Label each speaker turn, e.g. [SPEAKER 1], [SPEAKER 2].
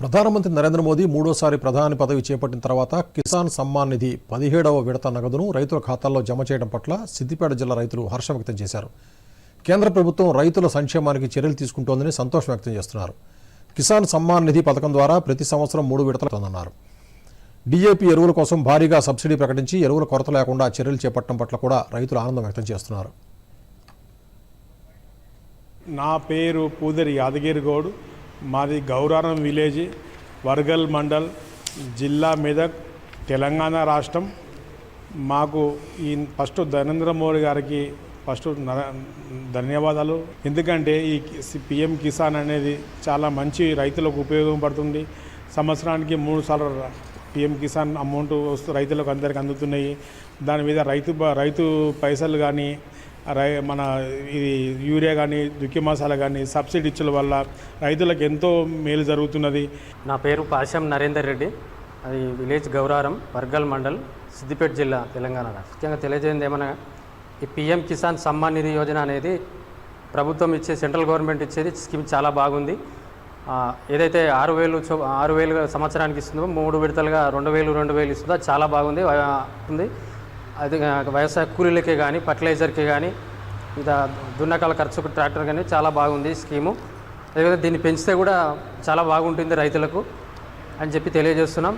[SPEAKER 1] ప్రధానమంత్రి నరేంద్ర మోదీ మూడోసారి ప్రధాని పదవి చేపట్టిన తర్వాత కిసాన్ సమ్మాన్ నిధి పదిహేడవ విడత నగదును రైతుల ఖాతాల్లో జమ చేయడం పట్ల సిద్దిపేట జిల్లా రైతులు హర్షం వ్యక్తం చేశారు. కేంద్ర ప్రభుత్వం రైతుల సంక్షేమానికి చర్యలు తీసుకుంటోందని సంతోషం వ్యక్తం చేస్తున్నారు. కిసాన్ సమ్మాన్ నిధి పథకం ద్వారా ప్రతి సంవత్సరం మూడు విడతలవుతుందన్నారు డీఏపీ ఎరువుల కోసం భారీగా సబ్సిడీ ప్రకటించి ఎరువుల కొరత లేకుండా చర్యలు చేపట్టడం పట్ల కూడా రైతులు ఆనందం వ్యక్తం చేస్తున్నారు.
[SPEAKER 2] నా పేరు పూదరి యాదగిరిగౌడ్. మాది గౌరారం విలేజ్ వర్గల్ మండల్ జిల్లా మెదక్ తెలంగాణ రాష్ట్రం. మాకు ఈ ఫస్ట్ నరేంద్ర మోడీ గారికి ఫస్ట్ ధన్యవాదాలు. ఎందుకంటే ఈ పిఎం కిసాన్ అనేది చాలా మంచి రైతులకు ఉపయోగపడుతుంది సంవత్సరానికి మూడు సార్లు పిఎం కిసాన్ అమౌంట్ వస్తూ రైతులకు అందరికి అందుతున్నాయి. దాని మీద రైతు రైతు పైసలు కానీ మన ఇది యూరియా కానీ దుక్కి మసాలా కానీ సబ్సిడీ ఇచ్చల వల్ల రైతులకు ఎంతో మేలు జరుగుతున్నది.
[SPEAKER 3] నా పేరు పాశం నరేందర్ రెడ్డి. అది విలేజ్ గౌరారం వర్గల్ మండల్ సిద్దిపేట జిల్లా తెలంగాణ ముఖ్యంగా తెలియజేయండి ఏమనగా ఈ పిఎం కిసాన్ సమ్మాన్ నిధి యోజన అనేది ప్రభుత్వం ఇచ్చే సెంట్రల్ గవర్నమెంట్ ఇచ్చేది స్కీమ్ చాలా బాగుంది. ఏదైతే ఆరు వేలు ఆరు వేలు సంవత్సరానికి ఇస్తుందో మూడు విడతలుగా రెండు వేలు రెండు వేలు ఇస్తుందో చాలా బాగుంది. ఉంది. అది వ్యవసాయ కూలీలకే కానీ ఫర్టిలైజర్కి కానీ ఇంకా దున్నకాల ఖర్చుకు ట్రాక్టర్ కానీ చాలా బాగుంది స్కీము. అదేవిధంగా దీన్ని పెంచితే కూడా చాలా బాగుంటుంది రైతులకు అని చెప్పి తెలియజేస్తున్నాం.